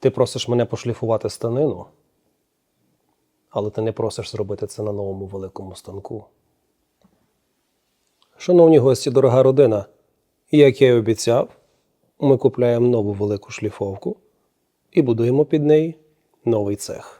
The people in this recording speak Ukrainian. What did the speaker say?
Ти просиш мене пошліфувати станину, але ти не просиш зробити це на новому великому станку. Шановні гості, дорога родина, як я й обіцяв, ми купляємо нову велику шліфовку і будуємо під неї новий цех.